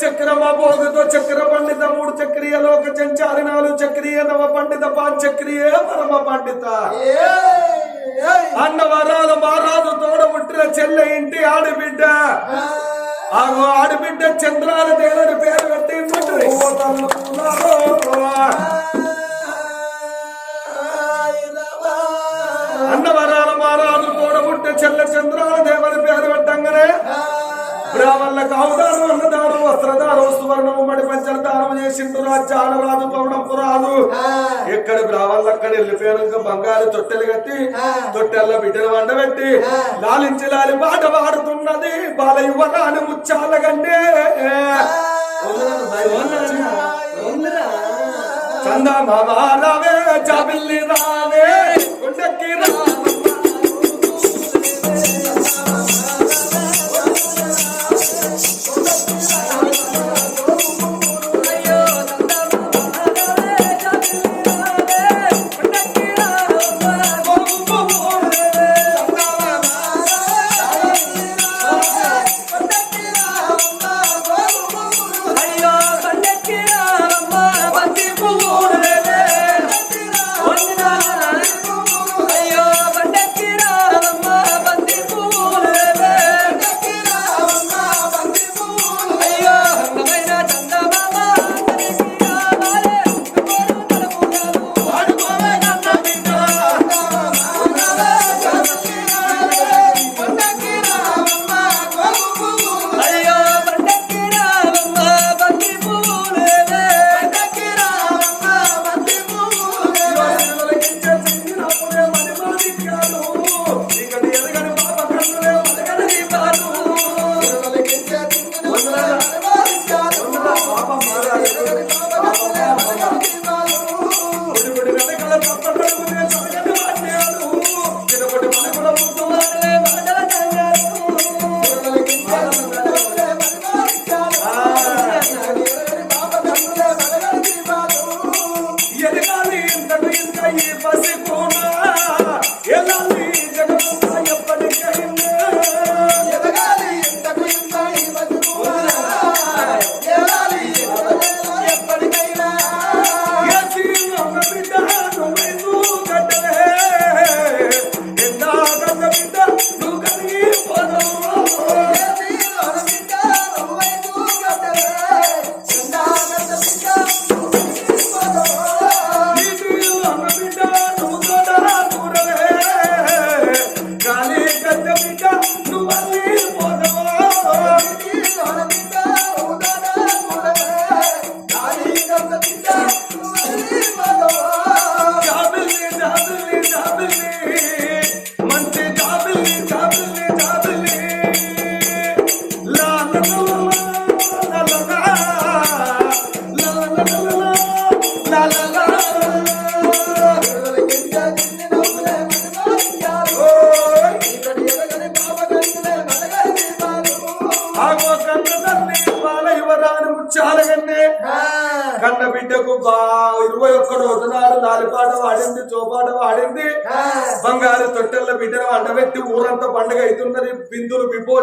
చక్రమ భోగతో చక్ర పండిత మూడు చక్రియ లోక సంచారి నాలుగు చక్రియ నవ పండిత పాంచక్రియ పరమ పండిత అన్న వరాలు మారాజు తోడబుట్టిన చెల్లె ఇంటి ఆడబిడ్డ ఆగో ఆడబిడ్డ చంద్రాల దేవుని పేరు పెట్టి అన్న ఓ తల్లుకున్నారో. అన్నవరాల మారాజు తోడబుట్ట చెల్ల చంద్రాల దేవుడు బ్రాహ్మణులకు అవదానం అన్నదానం వస్త్రదానం సువర్ణము మడి పంచల దానం చేసిండు రాజ్యాల రాజు పౌడపు రాజు ఎక్కడ బ్రాహ్మణులు అక్కడ వెళ్ళిపోయాక బంగారు తొట్టెలు కట్టి తొట్టెల్లో బిడ్డను వండబెట్టి లాలించి లాలి పాట పాడుతున్నది బాల యువరాని ముచ్చాల కంటే. చంద రావే చాబిల్లి రావే కొండకి రావమ్మ.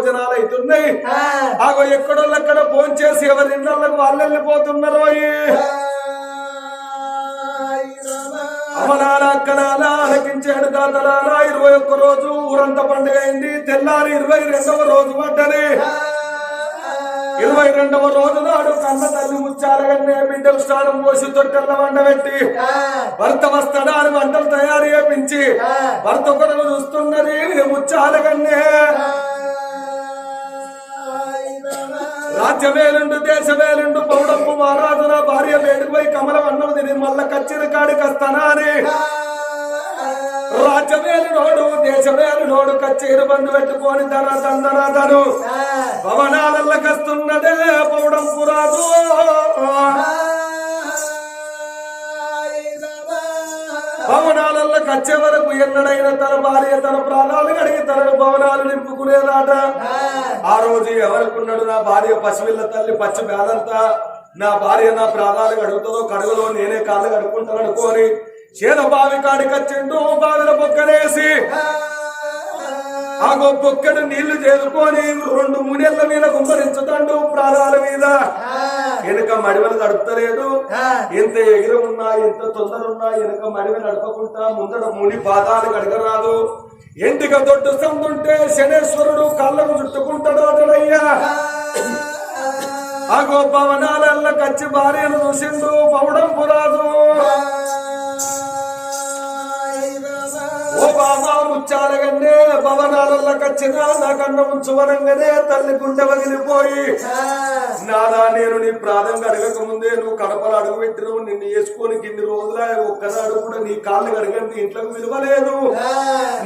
బిందులు విభోజనాలు అవుతున్నాయి ఆగో ఎక్కడోళ్ళక్కడ ఫోన్ చేసి ఎవరి ఇళ్ళకు వాళ్ళు వెళ్ళిపోతున్నారో అలకించాడు దాతలాల ఇరవై ఒక్క రోజు ఊరంతా పండుగ అయింది. తెల్లారి ఇరవై రెండవ రోజు పడ్డది ఇరవై రెండవ రోజు నాడు కన్న తల్లి ముచ్చాలగన్నే బిడ్డలు స్నానం పోసి తొట్టెల్ల వండబెట్టి భర్త వస్తాడాని వంటలు తయారు చేపించి భర్త కొరకు చూస్తున్నది ముచ్చాలగన్నే రాజ్యమేలుండు దేశమేలుండు పౌడప్పు ఆరాధన భార్య వేడుకై కమలం అన్నది నిర్మల్ల కచ్చిన కాడికస్తానా అని రాజ్యమేలునోడు దేశమేలునోడు కచ్చేరు బంధు పెట్టుకొని ధర భవనాలల్ల కస్తున్నదే పౌడంపు రాదు భవనాలల్ల కచ్చే వరకు ఎన్నడైన తన భార్య తన ప్రాణాలు కడిగి తన భవనాలు నింపుకునేదాట ఆ. రోజు ఎవరుకున్నాడు నా భార్య పసివిల్ల తల్లి పచ్చి బేదంతా నా భార్య నా ప్రాణాలు కడుగుతుందో కడుగులో నేనే కాళ్ళు కడుక్కుంటాను అనుకోని చేద బావి కాడికొచ్చిండు బావిల బొక్కనేసి ఆ బొక్కడు నీళ్ళు చేదుకొని రెండు మునెళ్ళ మీద గుమ్మరించుతాడు ప్రాణాల మీద. వెనుక మడివలు నడుపుతలేదు. ఎంత ఎగిరి ఉన్నా ఎంత తొందర ఉన్నా వెనుక మడివలు నడపకుండా ముందర ముని పాదాలు కడగరాదు. ఎంటిక దొడ్డు సందుంటే శనేశ్వరుడు కళ్ళకు చుట్టుకుంటాడు అతడయ్యా. అగో భవనాలల్ల కచ్చి భార్యను చూసిండు పౌడం పురాదు ఓ బామా ముచ్చాలగన్నే భవనాలల్ల కచ్చిన నా కన్న ఉంచువనంగానే తల్లి గుండె వగిలిపోయి నాదా నేను నీ ప్రాణం కడగక ముందే నువ్వు కడపలు అడుగు పెట్టినవు నిన్ను వేసుకొని ఇన్ని రోజుల ఒక్కనాడు కూడా నీ కాళ్ళు కడగండి ఇంట్లోకి విలువలేదు.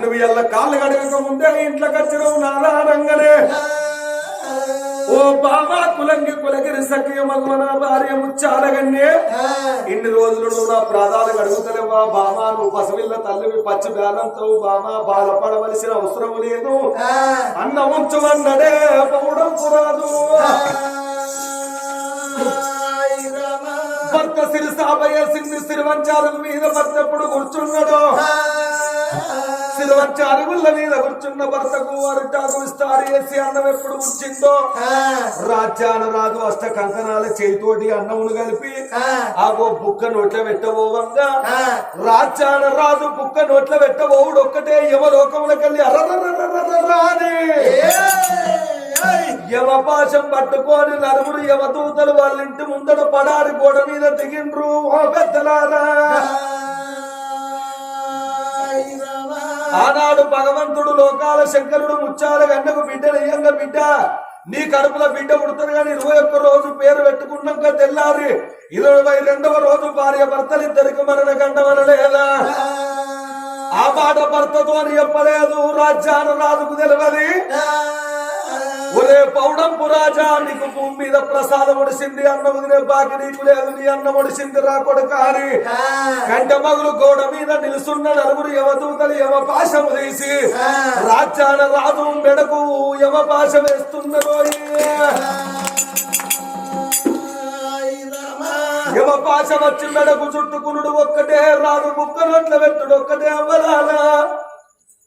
నువ్వు ఎల్ల కాళ్ళు కడగక ముందే ఇంట్లోకి వచ్చినవు నాదా రంగనే ఓ బాబా కులంగి కులగిరి సఖియ మగమన భార్య ముచ్చాలగన్నే ఇన్ని రోజులు నువ్వు నా ప్రాణాలు అడుగుతలేవా బామా నువ్వు పసవిల్ల తల్లివి పచ్చి బేలంతో బామా బాధపడవలసిన అవసరం లేదు. అన్న ఉంచమన్నడే పౌడం పురాదు. భర్త సిరిసాబయ్య సింగి సిరివంచారం మీద భర్త ఎప్పుడు కూర్చున్నాడు? సిరివంచారుగుళ్ళ మీద కూర్చున్న భర్తకు అరిటాకు విస్తారి వేసి అన్నం ఎప్పుడు ఉంచిందో? రాజ్యాన రాజు అష్ట కంకణాల చేతితోటి అన్నమును కలిపి ఆగో బుక్క నోట్ల పెట్టబోవంగా? రాజ్యాన రాజు బుక్క నోట్ల పెట్టబోవుడు ఒక్కటే యమలోకములకెళ్ళి అరని యమపాశం పట్టుకొని నలుగురు యమదూతలు వాళ్ళ ఇంటి ముందట పడారి గోడ మీద దిగిండ్రు. ఓ పెద్దలారా! ఆనాడు భగవంతుడు లోకాల శంకరుడు ముచ్చాల గన్నకు బిడ్డ నియంగా బిడ్డ. నీ కడుపులో బిడ్డ పుడుతుంది కానీ ఇరవై ఒక్క రోజు పేరు పెట్టుకున్నాక తెల్లారి ఇరవై రెండవ రోజు భార్య భర్తలు ఇద్దరికి మరణ గంట లేదా ఆ మాట భర్తతో అని చెప్పలేదు రాజ్యాన రాజుకు తెలియదు ఒరే పౌడంపు రాజా నీకు భూమి మీద ప్రసాదం ఒడిసింది అన్న వదిలే బాకి నీకు లేదు నీ అన్న ఒడిసింది రా కొడుక అని. కంట మగులు గోడ మీద నిలుసున్న నలుగురు యమదూతలు యమ పాశము తీసి రాజ్యాన రాజు మెడకు యమ పాశ వేస్తున్నారు యమ పాశ వచ్చి మెడకు చుట్టుకునుడు ఒక్కటే రాదు ముక్క నోట్ల పెట్టుడు ఒక్కటే అవ్వలాలా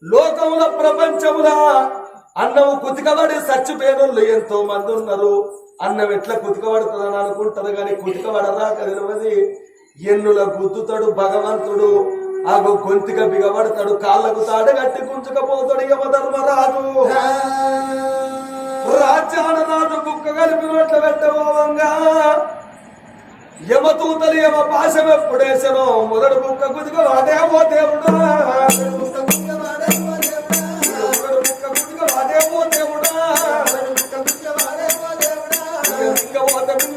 లోకముల ప్రపంచములా అన్నము కుతికబడి చచ్చిపోయినోళ్ళు ఎంతో మంది ఉన్నారు. అన్నం ఎట్లా కుతికబడుతుందని అనుకుంటారు కానీ కుతికబడరా తెలియదు ఎన్నుల గుద్దుతాడు భగవంతుడు. ఆగు గొంతుక బిగబడతాడు. కాళ్ళకు తాడు కట్టి కుంచుకపోతాడు యమధర్మరాజు రాజ్యాన రాజు కుక్క కలిపి నోట్ల పెట్టబోవంగా. యమతూతలు యమ పాశం ఎప్పుడేసనో మొదటి కుక్క కుదిక వాడేమో దేవుడు.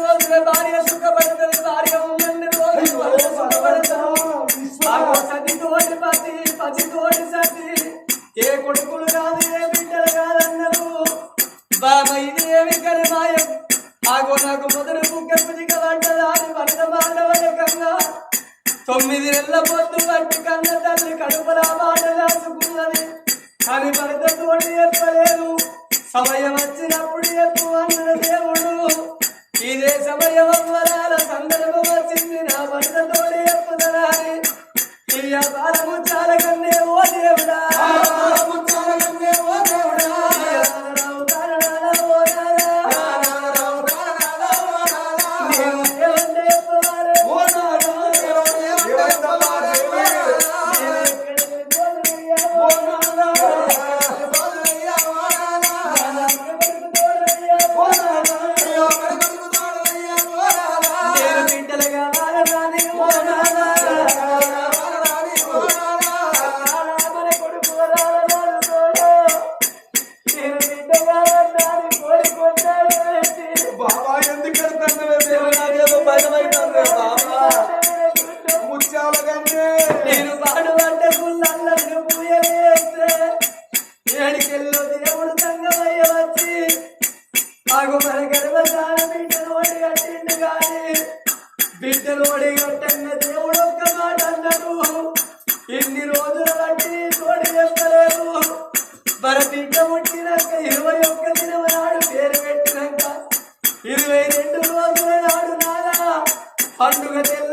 రోజుల భార్య సుఖపడతారు భార్య ఉన్నన్ని ఏ కొడుకులు ఏ బిడ్డలు కాదన్నారు. బాబా ఇది ఏమి కరిమాయం ఆగో నాకు మొదలు కుక్క పుదిక వంటదా అని భర్త బాంధవకంగా తొమ్మిది నెలల పొద్దు పట్టి కన్న తల్లి కడుపులా బాట కానీ భర్త తోడు చెప్పలేదు సమయం వచ్చినప్పుడు చెప్పు అన్నది దేవుడు. ఇదే సమయం వరాల సందర్భం వచ్చింది. నా మనసులోనే అప్పుదరాలి ఈ వ్యాపారము చాలా కన్నే ఓ దేవుడా. Bye. భరతీక ముట్టినాక ఇరవై ఒక్క దినం నాడు పేరు పెట్టినాక ఇరవై రెండు రోజుల నాడు నారా పండుగ తెల్ల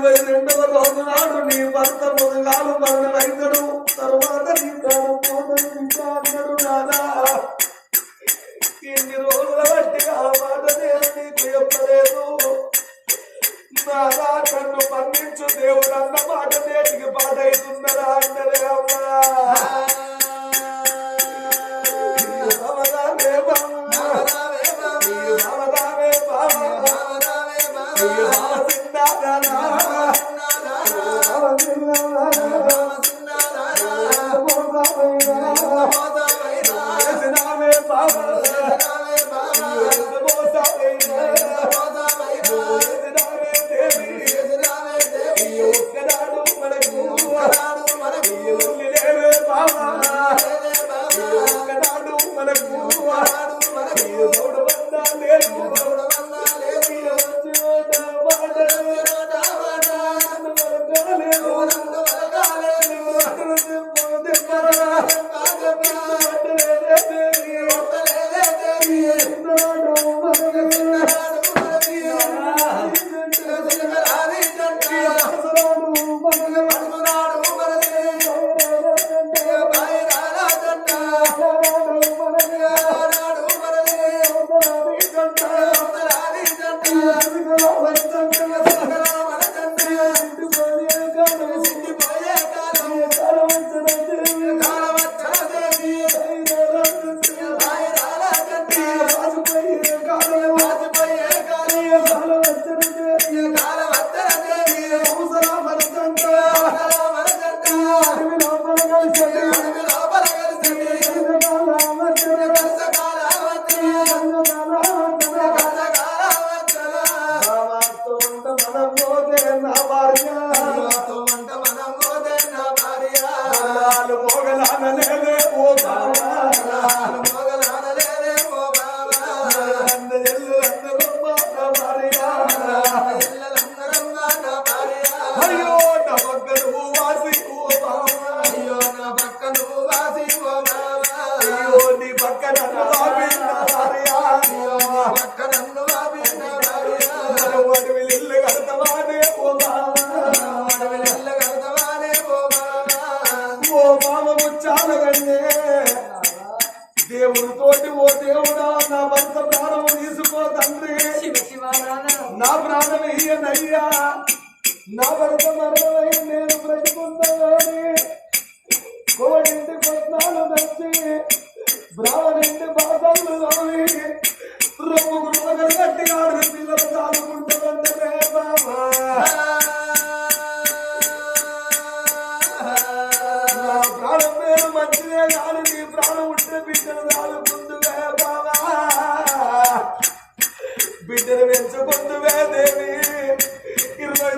ఇరవై రెండవ రోజు నాడు నీ భర్త మునగాలు మరణమైతడు.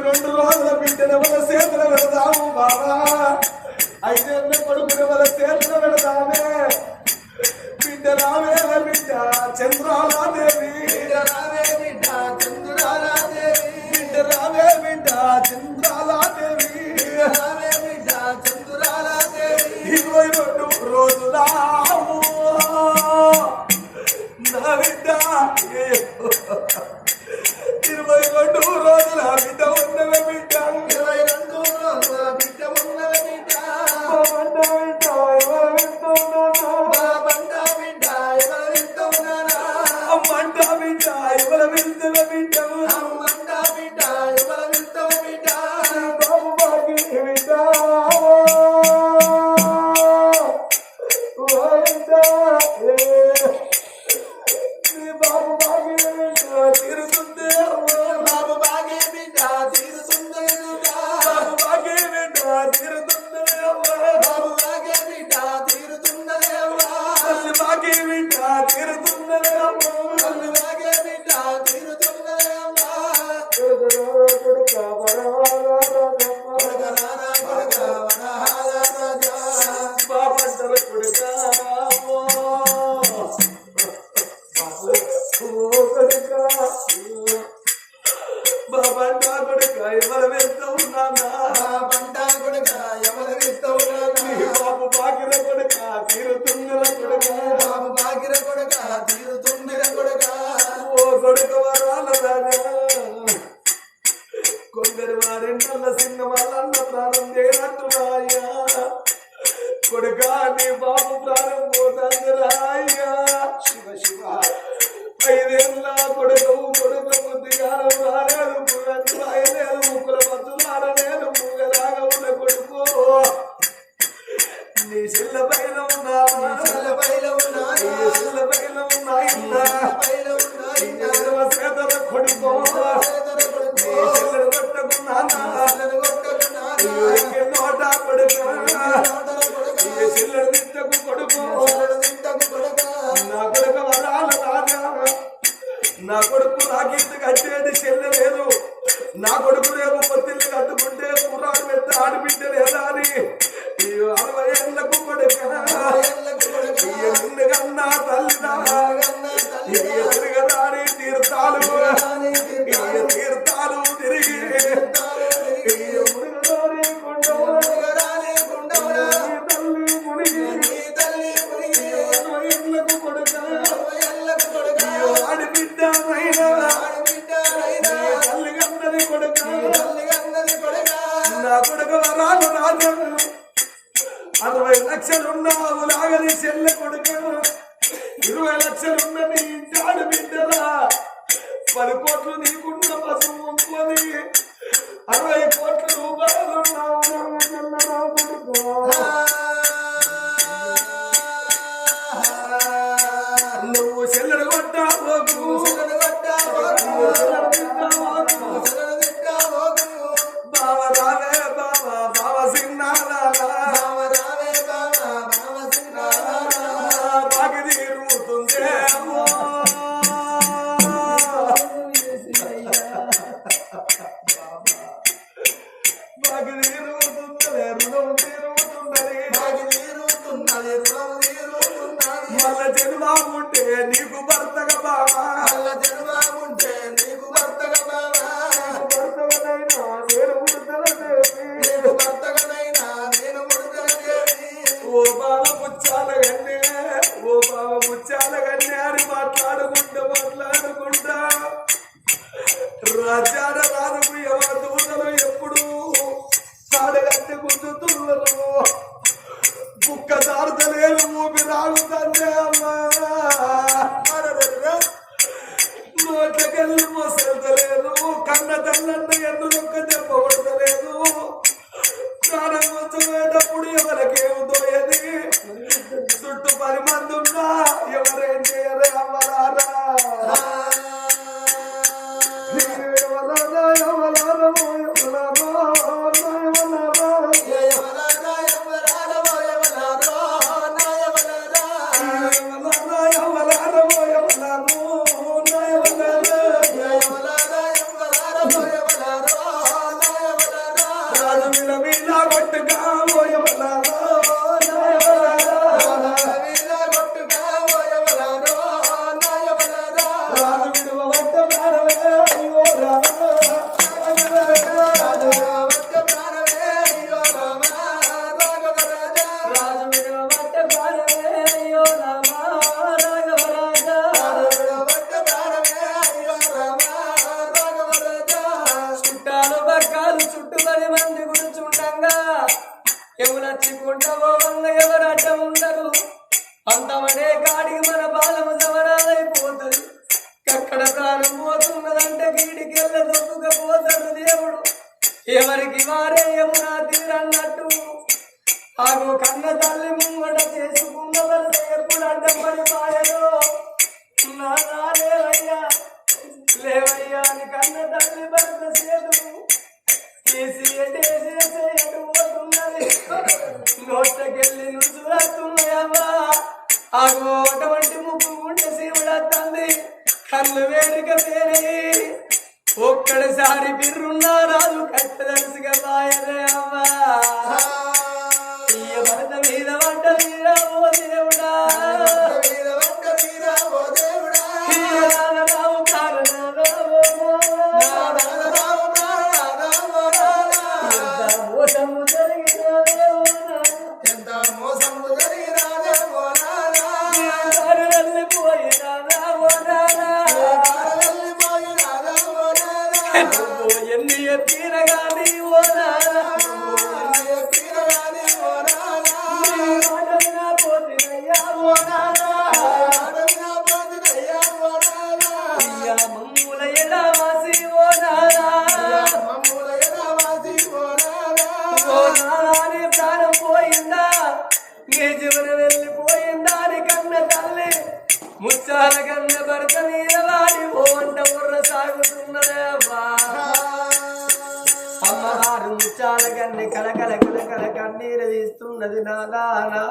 రెండు రోజుల బిడ్డల వల్ల చేతులు పెడతాము బాబా. అయితే కొడుకుల వల్ల చేతులు పెడతామే బిడ్డ రావేల బిడ్డ చంద్రాలాదే నాకింత కట్టేది చెల్లె లేదు నా కొడుకు రేపు పొత్తిల్ని కట్టుకుంటే కుర్రాడు పెద్ద ఆడబిడ్డ లేదా అని. అరవై ఏళ్ళకు కొడుకు. ఎన్నికన్నా తల్లిదా. Rapaziada, పోతున్నదంటే దొక్కుకపోతాడు దేవుడు. ఎవరికి వారే యమునా తీరన్నట్టు ఆగో కన్న తల్లి ముంగట చేసుకున్న వలస ఎప్పుడు అడ్డం పడి పాయలో. నానా లేవయ్యా. లేవయ్యా అని కన్న తల్లి భర్త సేదు. తీసి ఎటేసి పోతున్నది. నోట్లకెళ్ళి నుసులత్తున్నాయమ్మా ఆగో అటువంటి ముక్కు ఉంటే శివుడత్తంది కళ్ళు వేడుక పేరే ఒక్కడసారి బిర్రున్నా రాజు కట్టదలుసుగా పాయలే అమ్మా.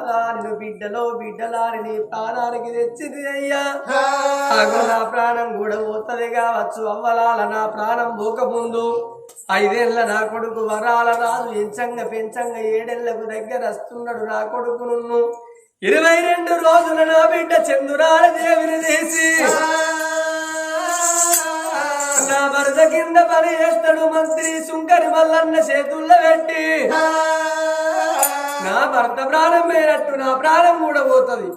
నిన్ను బిడ్డలో బిడ్డలాని నీ ప్రాణానికి తెచ్చింది అయ్యా. నా ప్రాణం కూడా పోతుంది కావచ్చు. అవ్వలాల నా ప్రాణం పోకముందు ఐదేళ్ళ నా కొడుకు వరాల రాజు ఎంచంగా పెంచంగా ఏడేళ్ళకు దగ్గర వస్తున్నాడు నా కొడుకు నున్ను. ఇరవై రెండు రోజుల నా బిడ్డ చందురాల దేవిని తీసి నా భర్త కింద పని చేస్తాడు మంత్రి సుంకరి మల్లన్న చేతుల్లో పెట్టి. నా భర్త ప్రాణం పోయినట్టు నా ప్రాణం కూడా పోతుంది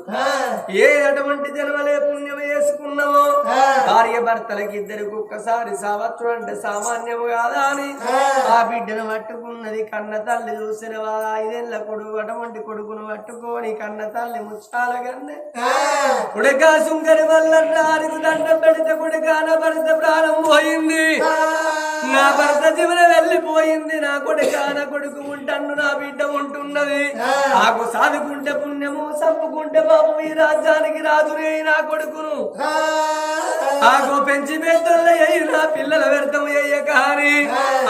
ఏ అటువంటి జన్మలే పుణ్యం వేసుకున్నామో భార్య భర్తలకి ఇద్దరికి ఒక్కసారి సావత్రం అంటే సామాన్యము కాదా అని. ఆ. బిడ్డను పట్టుకున్నది కన్న తల్లి చూసినవా? ఐదేళ్ళ కొడుకు అటువంటి కొడుకును పట్టుకొని కన్న తల్లి ముచ్చాల కన్నే. కుడక సుంకరి వల్ల దండం పెడితే కుడక నా భర్త ప్రాణం పోయింది. నా భర్త జీవన వెళ్ళిపోయింది నా కొడుక నా కొడుకు ఉంటాను నా బిడ్డ ఉంటున్నది. నాకు సాదుకుంటే పుణ్యము చంపుకుంటే పాపం ఈ రాజ్యానికి రాదురే నా కొడుకును. ఆగో పెంచి పెద్దల నా పిల్లల వ్యర్థం అయ్య కానీ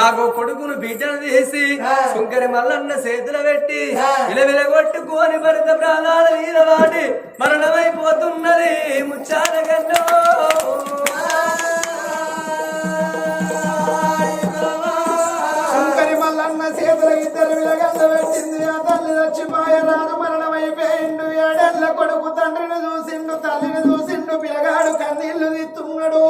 ఆగో కొడుకును బిడ్డను తీసి సుంకరి మల్లన్న చేతులు పెట్టి విలవిల కొట్టుకొని భరత ప్రాణాల మీద వాడి మరణమైపోతున్నది ముచ్చాల అన్న శంకరి చేతుల ఇద్దరు విలగంద పెట్టింది. ఆ తల్లి చచ్చిపోయే రాను మరణమైపోయిండు. ఏడెళ్ళ కొడుకు తండ్రిని చూసిండు తల్లిని చూసిండు పిలగాడు కన్నీళ్ళు తీస్తున్నాడు